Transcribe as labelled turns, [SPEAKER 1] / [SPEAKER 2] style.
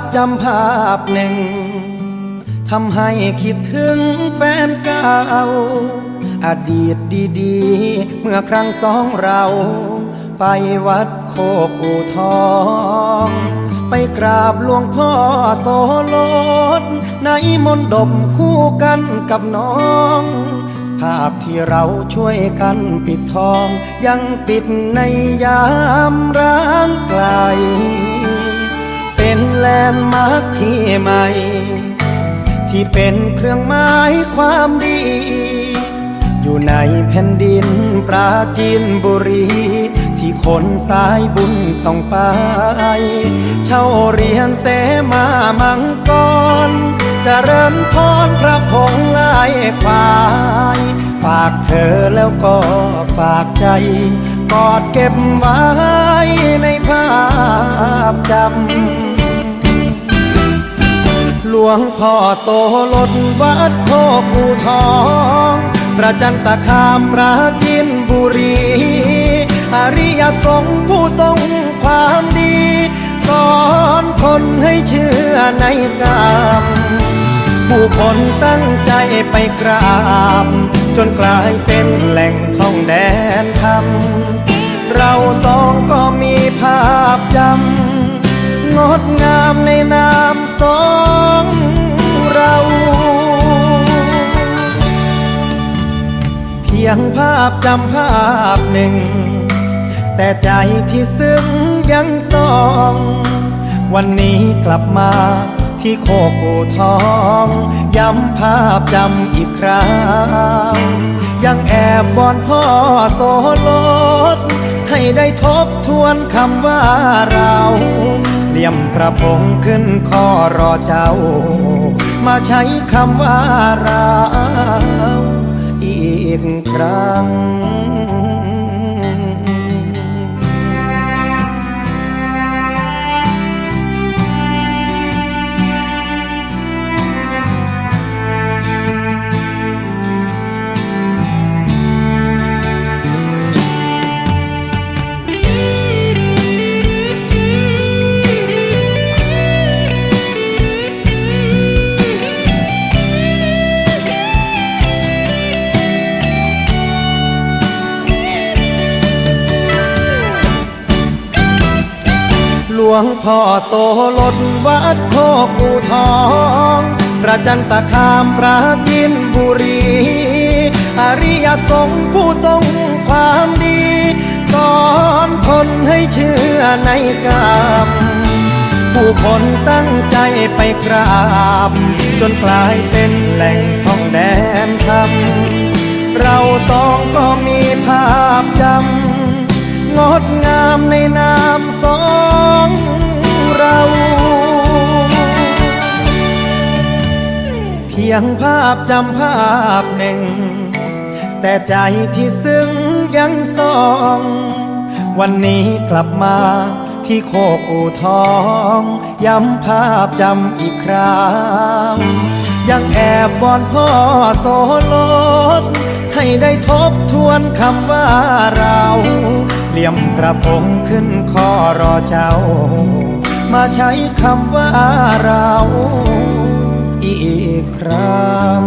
[SPEAKER 1] พจำภาพหนึ่งทำให้คิดถึงแฟนเก่า อดีตดีๆ เมื่อครั้งสองเรา ไปวัดโคกอูทอง ไปกราบหลวงพ่อโสลดในมนดบคู่กันกับน้อง ภาพที่เราช่วยกันปิดทอง ยังติดในยามร้างไกล แลนด์มาร์คที่ใหม่ ที่เป็นเครื่องหมายความดี อยู่ในแผ่นดินปราจีนบุรี ที่คนสายบุญต้องไป เช่าเรียนเสมามังกรจะเริ่มพรพระพงลายควาย ฝากเธอแล้วก็ฝากใจ กอดเก็บไว้ในภาพจำ หลวงพ่อโสลดวัดโคกอูทอง ประจันตคามปราจินบุรีอริยสงฆ์ผู้ทรงความดี สอนคนให้เชื่อในกรรมผู้คนตั้งใจไปกราบ จนกลายเป็นแหล่งท่องแดนธรรม เราสองก็มีภาพจำ งดงามในนามสองเรา เพียงภาพจำภาพหนึ่ง แต่ใจที่ซึ้งยังสอง วันนี้กลับมาที่โคกูทอง ย้ำภาพจำอีกครั้ง ยังแอบบอนพ่อโสลด ได้ทบทวนคำว่าเราเลี่ยมพระพงขึ้นคอรอเจ้า มาใช้คำว่าเราอีกครั้ง วงพ่อโสลดวัดโคกอูทอง ประจันตคามปราจินบุรี อริยสงฆ์ผู้ทรงความดี สอนคนให้เชื่อในกรรมผู้คนตั้งใจไปกราบ จนกลายเป็นแหล่งท่องแดนธรรมเราสองก็มีภาพจำงดงามในนามส เพียงภาพจำภาพหนึ่ง แต่ใจที่ซึ้งยังสอง วันนี้กลับมาที่โคกอูทอง ย้ำภาพจำอีกครั้งยังแอบบอนพ่อโสลดให้ได้ทบทวนคำว่าเรา เหลี่ยมกระพงขึ้นคอรอเจ้า มาใช้คำว่าเราอีกครั้ง